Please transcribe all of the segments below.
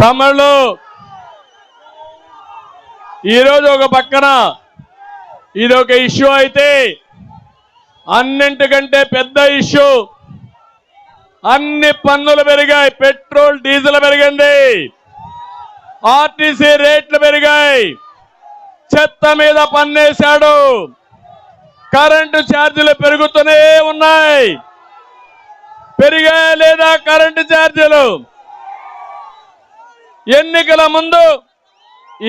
తమిళ్ళు ఈరోజు ఒక పక్కన ఇది ఒక ఇష్యూ అయితే అన్నింటికంటే పెద్ద ఇష్యూ. అన్ని పన్నులు పెరిగాయి పెట్రోల్ డీజిల్ పెరిగింది. ఆర్టీసీ రేట్లు పెరిగాయి. చెత్త మీద పన్నేశాడు. కరెంటు ఛార్జీలు పెరుగుతూనే ఉన్నాయి. పెరిగాయా లేదా కరెంటు ఛార్జీలు? ఎన్నికల ముందు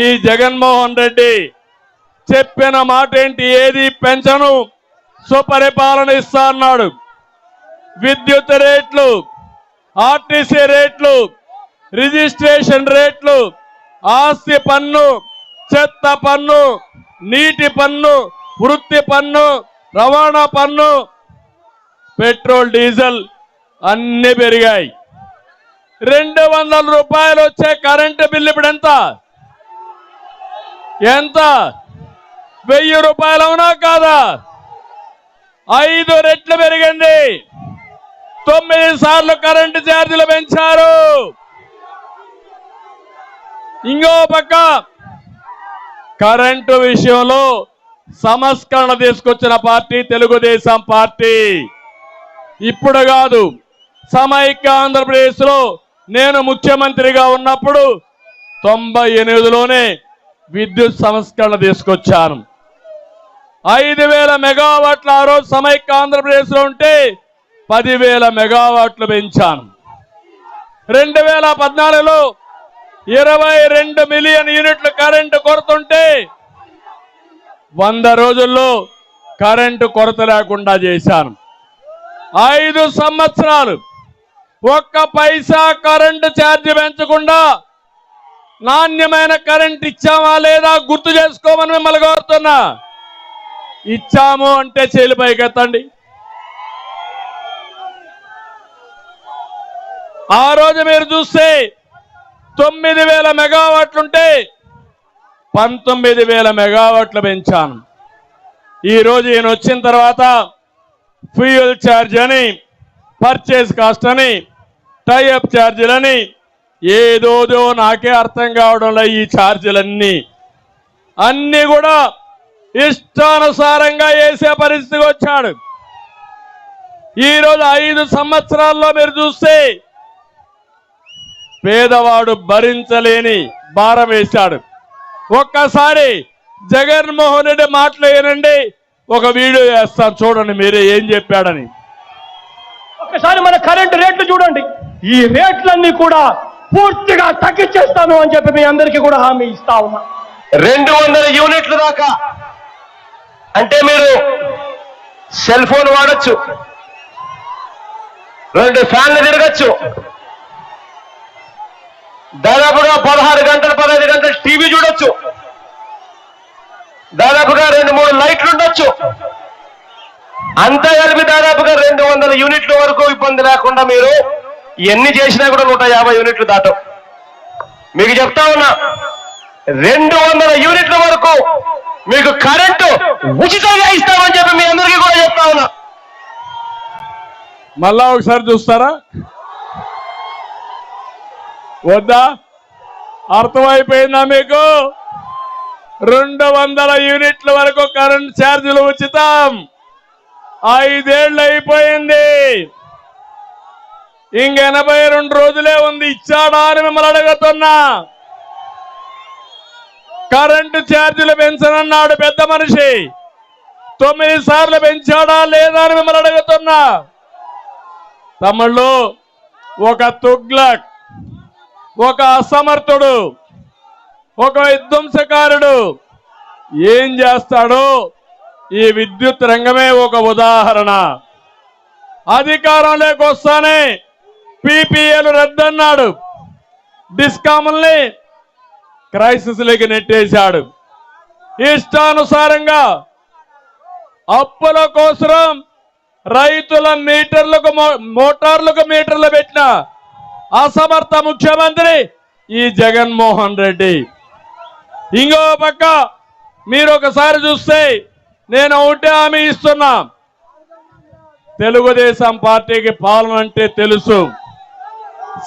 ఈ జగన్మోహన్ రెడ్డి చెప్పిన మాట ఏంటి ఏది? పెంచను సుపరిపాలన ఇస్తా అన్నాడు. విద్యుత్ రేట్లు ఆర్టీసీ రేట్లు రిజిస్ట్రేషన్ రేట్లు ఆస్తి పన్ను చెత్త పన్ను నీటి పన్ను వృత్తి పన్ను రవాణా పన్ను పెట్రోల్ డీజిల్ అన్ని పెరిగాయి. రెండు వందల రూపాయలు వచ్చే కరెంటు బిల్లు ఇప్పుడు ఎంత? ఎంత? వెయ్యి రూపాయలు అవునా కాదా? ఐదు రెట్లు పెరిగింది. తొమ్మిది సార్లు కరెంటు ఛార్జీలు పెంచారు. ఇంకో పక్క కరెంటు విషయంలో సంస్కరణ తీసుకొచ్చిన పార్టీ తెలుగుదేశం పార్టీ. ఇప్పుడు కాదు సమైక్య ఆంధ్రప్రదేశ్లో నేను ముఖ్యమంత్రిగా ఉన్నప్పుడు తొంభై ఎనిమిదిలోనే విద్యుత్ సంస్కరణ తీసుకొచ్చాను. ఐదు వేల మెగావాట్ల ఆ రోజు సమైక్య ఆంధ్రప్రదేశ్లో ఉంటే పదివేల మెగావాట్లు పెంచాను. రెండు వేల పద్నాలుగులో ఇరవై రెండు మిలియన్ యూనిట్లు కరెంటు కొరతుంటే వంద రోజుల్లో కరెంటు కొరత లేకుండా చేశాను. ఐదు సంవత్సరాలు ఒక్క పైసా కరెంటు ఛార్జ్ పెంచకుండా నాణ్యమైన కరెంట్ ఇచ్చామా లేదా గుర్తు చేసుకోమని మిమ్మల్ని కోరుతున్నా. ఇచ్చాము అంటే చేలు పైకెత్తండి. ఆ రోజు మీరు చూస్తే తొమ్మిది వేల మెగావాట్లుంటే పంతొమ్మిది వేల మెగావాట్లు పెంచాను. ఈరోజు ఈయన వచ్చిన తర్వాత ఫ్యూయల్ ఛార్జ్ అని పర్చేస్ కాస్ట్ అని టైఅప్ ఛార్జీలని ఏదోదో నాకే అర్థం కావడంలో ఈ ఛార్జీలన్నీ అన్ని కూడా ఇష్టానుసారంగా వేసే పరిస్థితికి వచ్చాడు. ఈరోజు ఐదు సంవత్సరాల్లో మీరు చూస్తే పేదవాడు భరించలేని భారం వేశాడు. ఒక్కసారి జగన్మోహన్ రెడ్డి మాట్లాడనండి ఒక వీడియో వేస్తాను చూడండి మీరే ఏం చెప్పాడని. ఒకసారి మన కరెంటు రేట్లు చూడండి. ఈ రేట్లన్నీ కూడా పూర్తిగా తగ్గించేస్తాను అని చెప్పి మీ అందరికీ కూడా హామీ ఇస్తా ఉన్నా. రెండు వందల యూనిట్లు దాకా. అంటే మీరు సెల్ ఫోన్ వాడచ్చు. రెండు ఫ్యాన్లు తిరగచ్చు. దాదాపుగా పదహారు గంటలు పదహైదు గంటలు టీవీ చూడొచ్చు. దాదాపుగా రెండు మూడు లైట్లు ఉండొచ్చు. అంతా కలిపి దాదాపుగా రెండు వందల యూనిట్ల వరకు ఇబ్బంది లేకుండా మీరు ఎన్ని చేసినా కూడా నూట యాభై యూనిట్లు దాటం. మీకు చెప్తా ఉన్నా రెండు వందల యూనిట్ల వరకు మీకు కరెంటు ఉచితంగా ఇస్తామని చెప్పి మీ అందరికీ కూడా చెప్తా ఉన్నా. మళ్ళా ఒకసారి చూస్తారా? వద్దా? అర్థమైపోయిందా మీకు? రెండు వందల యూనిట్ల వరకు కరెంట్ ఛార్జీలు ఉచితం. ఐదేళ్ళు అయిపోయింది ఇంక ఎనభై రెండు రోజులే ఉంది. ఇచ్చాడా అని మిమ్మల్ని అడుగుతున్నా. కరెంటు ఛార్జీలు పెంచనన్నాడు పెద్ద మనిషి. తొమ్మిది సార్లు పెంచాడా లేదా అని మిమ్మల్ని అడుగుతున్నా. తమ్ముళ్ళు ఒక తుగ్లక్ ఒక అసమర్థుడు ఒక విధ్వంసకారుడు ఏం చేస్తాడో? ఈ విద్యుత్ రంగమే ఒక ఉదాహరణ. అధికారంలోకి వస్తానే పీపీఏలు రద్దన్నాడు. డిస్కాముల్ని క్రైసిస్లోకి నెట్టేశాడు. ఇష్టానుసారంగా అప్పుల కోసరం రైతుల మీటర్లకు మో- మోటార్లకు మీటర్లు పెట్టిన అసమర్థ ముఖ్యమంత్రి ఈ జగన్మోహన్ రెడ్డి. ఇంకో పక్క మీరు ఒకసారి చూస్తే నేను ఒకటే హామీ ఇస్తున్నా. తెలుగుదేశం పార్టీకి పాలన అంటే తెలుసు.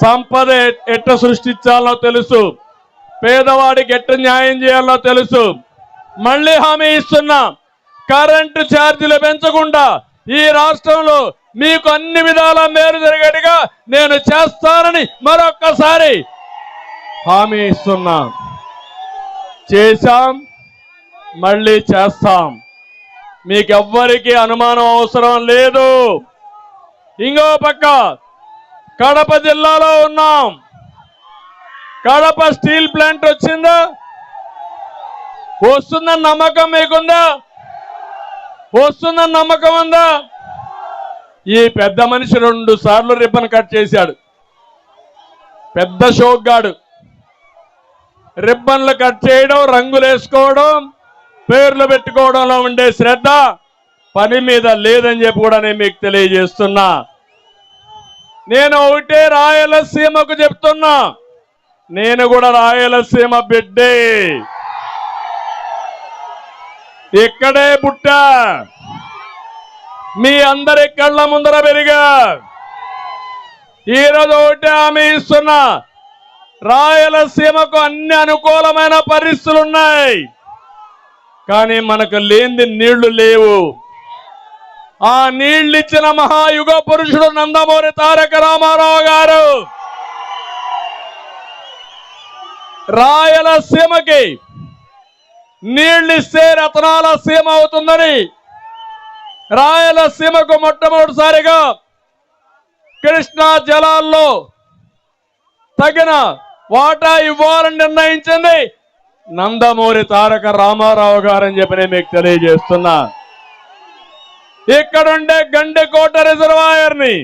సంపద ఎట్ట సృష్టించాలో తెలుసు. పేదవాడికి ఎట్ట న్యాయం చేయాలో తెలుసు. మళ్ళీ హామీ ఇస్తున్నా. కరెంటు ఛార్జీలు పెంచకుండా ఈ రాష్ట్రంలో మీకు అన్ని విధాల మేలు జరిగేట్టుగా నేను చేస్తానని మరొక్కసారి హామీ ఇస్తున్నా. చేశాం మళ్ళీ చేస్తాం. మీకెవ్వరికీ అనుమానం అవసరం లేదు. ఇంకో పక్క కడప జిల్లాలో ఉన్నాం. కడప స్టీల్ ప్లాంట్ వచ్చిందా? వస్తుందని నమ్మకం మీకుందా? వస్తుందని నమ్మకం ఉందా? ఈ పెద్ద మనిషి రెండు సార్లు రిబ్బన్ కట్ చేశాడు. పెద్ద షోక్గాడు రిబ్బన్లు కట్ చేయడం రంగులు వేసుకోవడం పేర్లు పెట్టుకోవడంలో ఉండే శ్రద్ధ పని మీద లేదని చెప్పి కూడా నేను మీకు తెలియజేస్తున్నా. నేను ఒకటే రాయలసీమకు చెప్తున్నా. నేను కూడా రాయలసీమ బిడ్డే. ఇక్కడే పుట్టా. మీ అందరి కళ్ళ ముందర పెరిగా. ఈరోజు ఒకటే హామీ ఇస్తున్నా. రాయలసీమకు అన్ని అనుకూలమైన పరిస్థితులు ఉన్నాయి. కానీ మనకు లేనిది నీళ్ళు లేవు. ఆ నీళ్ళిచ్చిన ఇచ్చిన మహాయుగ పురుషుడు నందమూరి తారక రామారావు గారు రాయలసీమకి నీళ్ళిస్తే ఇస్తే రతనాల సీమ అవుతుందని రాయలసీమకు మొట్టమొదటిసారిగా కృష్ణా జలాల్లో తగిన వాటా ఇవ్వాలని నిర్ణయించింది. నందమూరి తారక రామారావు గారని చెప్పి నేను మీకు తెలియజేస్తున్నా. ఇక్కడుండే గండికోట రిజర్వాయర్ని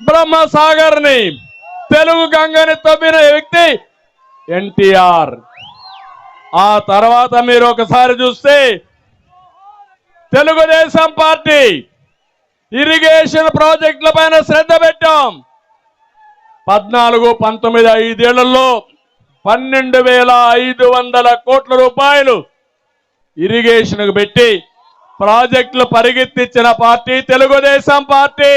బ్రహ్మసాగర్ని తెలుగు గంగని తవ్విన వ్యక్తి ఎన్టీఆర్. ఆ తర్వాత మీరు ఒకసారి చూస్తే తెలుగుదేశం పార్టీ ఇరిగేషన్ ప్రాజెక్టుల పైన శ్రద్ధ పెట్టాం. పద్నాలుగు పంతొమ్మిది ఐదేళ్ళలో పన్నెండు వేల ఐదు వందల కోట్ల రూపాయలు ఇరిగేషన్ పెట్టి ప్రాజెక్టులు పరిగెత్తించిన పార్టీ తెలుగుదేశం పార్టీ.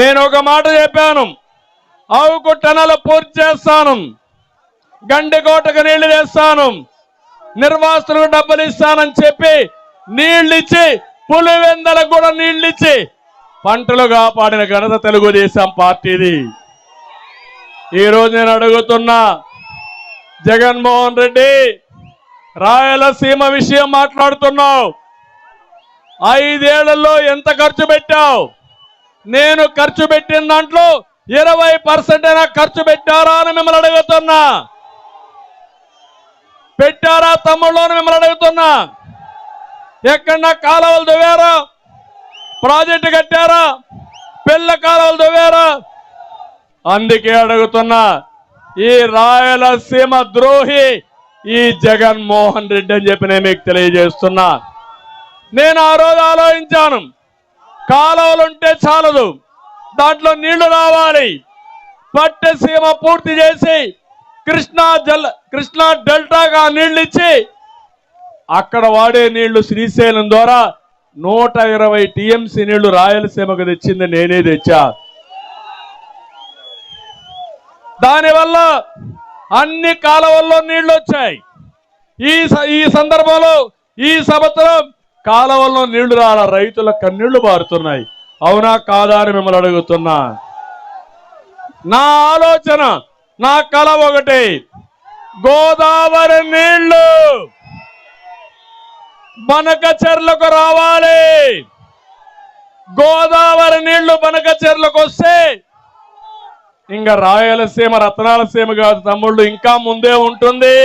నేను ఒక మాట చెప్పాను. ఆవుకు టనలు పూర్తి చేస్తాను. గండికోటకు నీళ్ళు తెస్తాను. నిర్వాసులకు డబ్బులు ఇస్తానని చెప్పి నీళ్ళిచ్చి ఇచ్చి పులివెందలకు కూడా నీళ్ళిచ్చి ఇచ్చి పంటలు కాపాడిన ఘనత తెలుగుదేశం పార్టీది. ఈరోజు నేను అడుగుతున్నా జగన్మోహన్ రెడ్డి రాయలసీమ విషయం మాట్లాడుతున్నావు. ఐదేళ్ళలో ఎంత ఖర్చు పెట్టావు? నేను ఖర్చు పెట్టిన దాంట్లో ఇరవై పర్సెంట్ అయినా ఖర్చు పెట్టారా అని మిమ్మల్ని అడుగుతున్నా. పెట్టారా తమ్ముళ్ళు అని మిమ్మల్ని అడుగుతున్నా. ఎక్కడన్నా కాలువలు దువ్వారా? ప్రాజెక్టు కట్టారా? పిల్ల కాలువలు దువ్వారా అందుకే అడుగుతున్నా ఈ రాయలసీమ ద్రోహి ఈ జగన్మోహన్ రెడ్డి అని చెప్పి నేను మీకు తెలియజేస్తున్నా. నేను ఆ రోజు ఆలోచించాను కాలువలు ఉంటే చాలదు దాంట్లో నీళ్ళు రావాలి. పట్టసీమ పూర్తి చేసి కృష్ణా జల్ కృష్ణా డెల్టాగా నీళ్ళు ఇచ్చి అక్కడ వాడే నీళ్ళు శ్రీశైలం ద్వారా నూట ఇరవై టీఎంసీ నీళ్ళు రాయలసీమకు తెచ్చింది నేనే తెచ్చా. దానివల్ల అన్ని కాలువల్లో నీళ్ళు వచ్చాయి ఈ స- ఈ సందర్భంలో ఈ సంవత్సరం కాలువల్లో నీళ్ళు రాల రైతుల కన్నీళ్ళు బారుతున్నాయి అవునా కాదా అని మిమ్మల్ని అడుగుతున్నా. నా ఆలోచన నా కల ఒకటి గోదావరి నీళ్ళు! బనక చెర్లకు రావాలి. గోదావరి నీళ్ళు బనక చెర్లకు వస్తే ఇంకా రాయలసీమ రత్నాలసీమ కాదు తమ్ముళ్ళు ఇంకా ముందే ఉంటుంది.